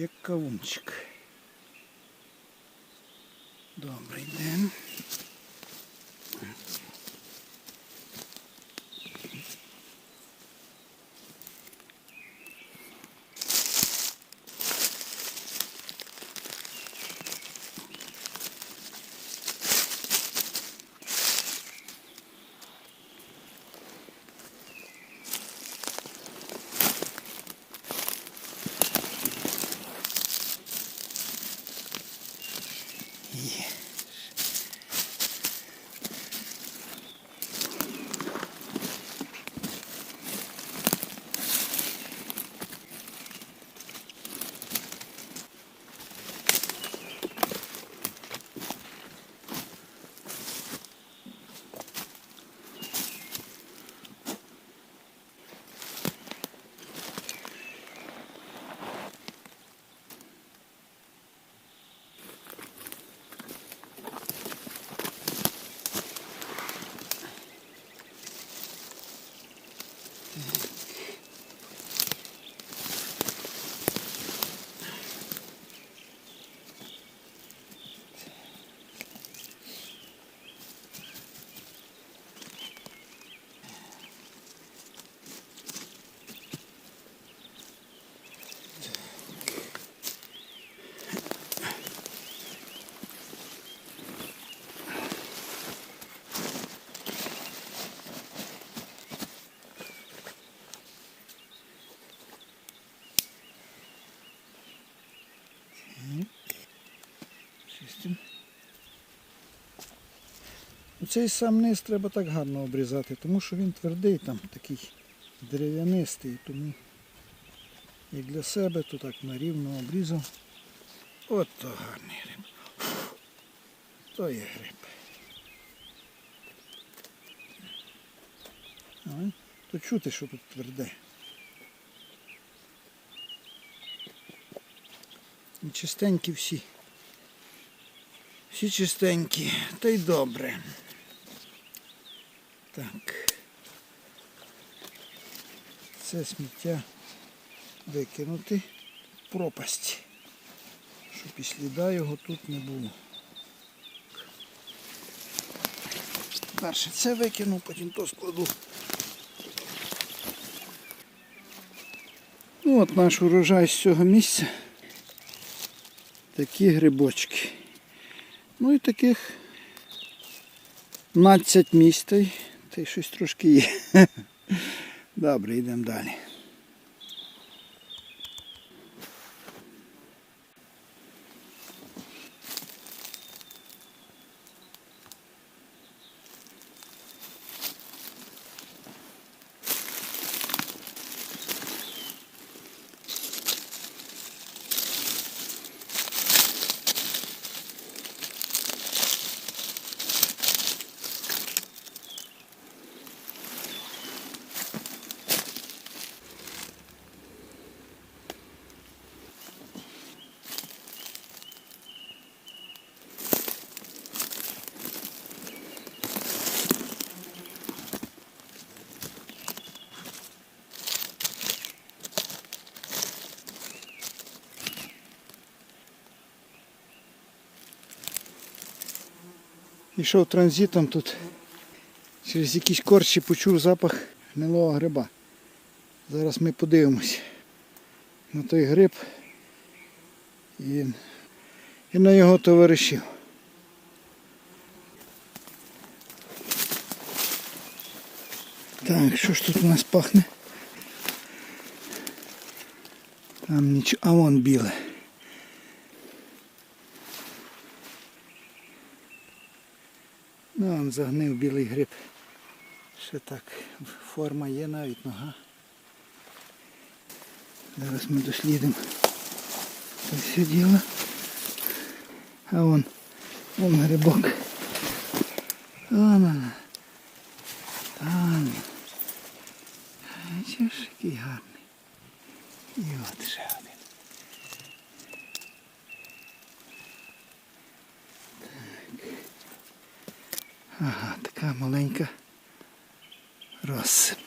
як кавунчик. Добрий день. Є. Цей сам низ треба так гарно обрізати, тому що він твердий, там такий дерев'янистий, тому як для себе, то так на рівно обрізав. От то гарний гриб. То є гриб. Ой, То чути, що тут тверде. І чистенькі всі. Всі чистенькі, та й добре. Так. Це сміття викинути в пропасть, щоб і сліда його тут не було. Перше це викину, потім то складу. Ну, от наш урожай з цього місця. Такі грибочки. Ну і таких 12 місць, та щось трошки є. Добре, йдемо далі. Йшов транзитом тут. Через якісь корчі почув запах гнилого гриба. Зараз ми подивимось на той гриб і, і на його товаришів. Так, що ж тут у нас пахне? Там нічого. А вон біле. Ну, загнив білий гриб. Ще так. Форма є навіть нога. Зараз ми дослідимо все діло. А вон, вон грибок. Вон вона. Там. Бачиш, який гарний. І от ще один. Така маленька розсип.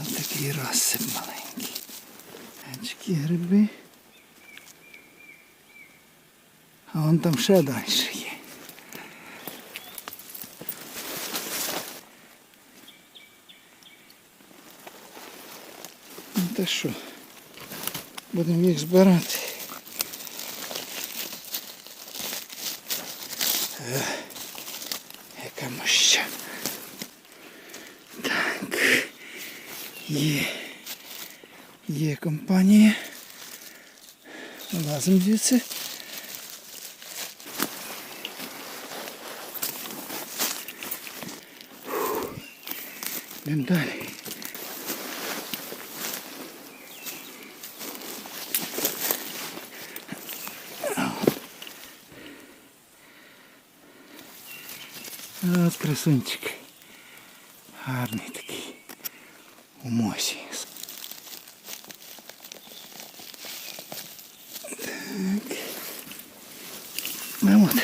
Ось такий розсип маленький. Очки гриби. вон там ще далі є. Ну та що, будемо їх збирати. Е, що. Так. Є. Є компанія. Лазимо звідси. Йдемо далі. От красунчик. Гарний такий. У мосі. Так. Ну от.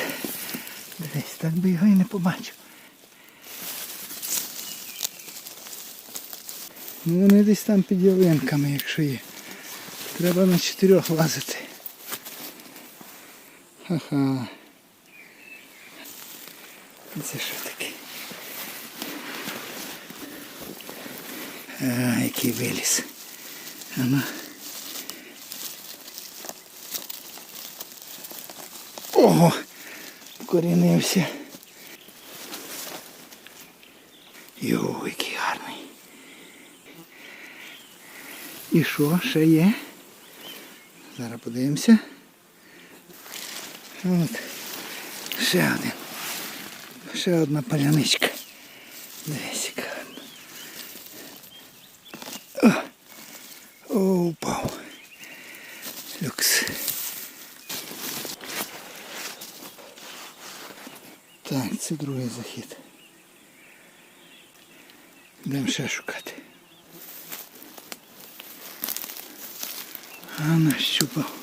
Дивись, так би його і не побачив. Ну вони десь там під ялинками, якщо є. Треба на чотирьох лазити. Ха-ха. Це що таке? А, який виліз. Ано. Ого! Корінився. Йо, який гарний. І що, ще є? Зараз подивимося. От. Ще один. Ще одна паляничка. Дивись, яка гарна. О, упав. Люкс. Так, це другий захід. Будемо ще шукати. А нащупав.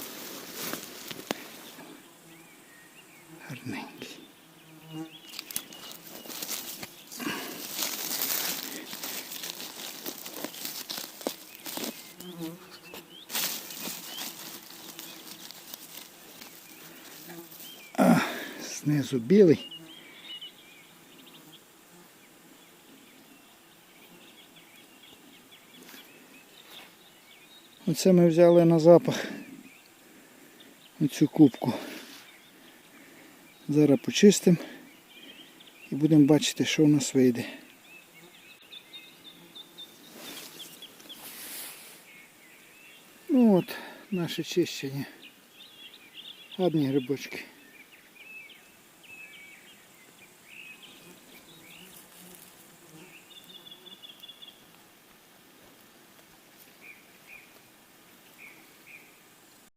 Знизу білий. Оце ми взяли на запах оцю кубку. Зараз почистимо і будемо бачити, що у нас вийде. Ну от, наше чищення. Гарні грибочки.